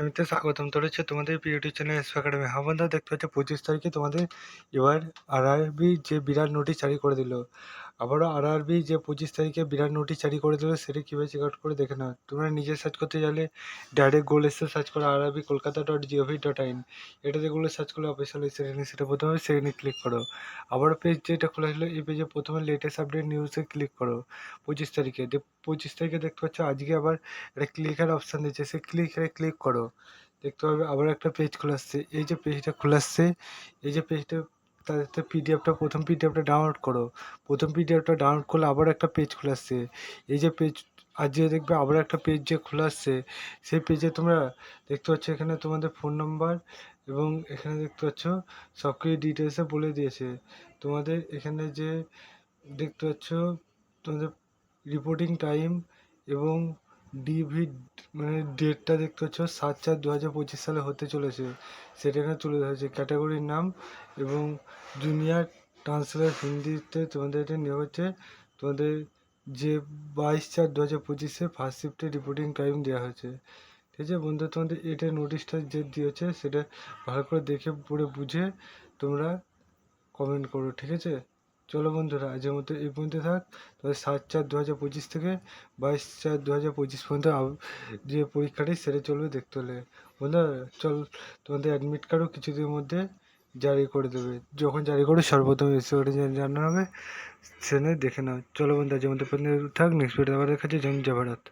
একাডেমিতে স্বাগতম। তো রয়েছে তোমাদের প্রিয় ইউটিউব চ্যানেল এসপি একাডেমি হ্যাঁ বন্ধুরা, দেখতে পাচ্ছি, পঁচিশ তারিখে তোমাদের এবার আরআরবি যে বিরাট নোটিশ জারি করে দিল। আবারও আরআরবি যে পঁচিশ তারিখে বিরাট নোটিশ জারি করে দিল, সেটা কীভাবে চেক আউট করে দেখে নাও। তোমরা নিজে সার্চ করতে গেলে ডাইরেক্ট গুগল এসে সার্চ করো RRB Kolkata dot gov dot in এটাতে গুগলে সার্চ করলে অফিসিয়াল সেখানে সেটা প্রথমে সেখানে ক্লিক করো। আবার পেজ যেটা খোলা ছিল, এই পেজে প্রথমে লেটেস্ট আপডেট নিউজে ক্লিক করো পঁচিশ তারিখে। দিয়ে পঁচিশ তারিখে দেখতে পাচ্ছ, আজকে আবার একটা ক্লিকের অপশান দিচ্ছে সেই ক্লিকে ক্লিক করো। দেখতে পাবে আবার একটা পেজ খোলা আসছে। এই যে পেজটা খোলা আসছে, এই যে পেজটা তাতে পিডিএফটা প্রথম পিডিএফটা ডাউনলোড করো। প্রথম পিডিএফটা ডাউনলোড করলে আবার একটা পেজ খোলা আসছে। এই যে পেজ আর যে দেখবে আবার একটা পেজ যে খোলা আসছে, সেই পেজে তোমরা দেখতে পাচ্ছ এখানে তোমাদের ফোন নাম্বার এবং এখানে দেখতে পাচ্ছ সব কিছু ডিটেলসে বলে দিয়েছে। তোমাদের এখানে যে দেখতে পাচ্ছ তোমাদের রিপোর্টিং টাইম এবং ডিভি মানে ডেটটা দেখতে পাচ্ছ, সাত চার দু হাজার পঁচিশ সালে হতে চলেছে। সেটা এখানে তুলে ধরেছে ক্যাটাগরির নাম এবং জুনিয়র ট্রান্সলেট হিন্দিতে তোমাদের এটা নেওয়া হচ্ছে। তোমাদের যে বাইশ চার দু হাজার পঁচিশে ফার্স্ট শিফটে রিপোর্টিং টাইম দেওয়া হয়েছে। ঠিক আছে বন্ধু, তোমাদের এটা নোটিশটা যে দিয়েছে, সেটা ভালো করে দেখে, পড়ে বুঝে তোমরা কমেন্ট করো, ঠিক আছে? চলো বন্ধুরা, আজকের মতো এই পর্যন্ত থাক। তবে সাত চার দু হাজার পঁচিশ থেকে বাইশ চার দু হাজার পঁচিশ পর্যন্ত যে পরীক্ষাটি সেটা চলবে দেখতে হলে। বন্ধুরা, চল, তোমাদের অ্যাডমিট কার্ডও কিছুদিনের মধ্যে জারি করে দেবে। যখন জারি করে সর্বপ্রথম এসে জানানো হবে। সেখানে দেখে নাও। চলো বন্ধুরা যেমন পর্যন্ত থাক। নেক্সট ভিডিও আবার দেখাচ্ছি। জয় জয় ভারত।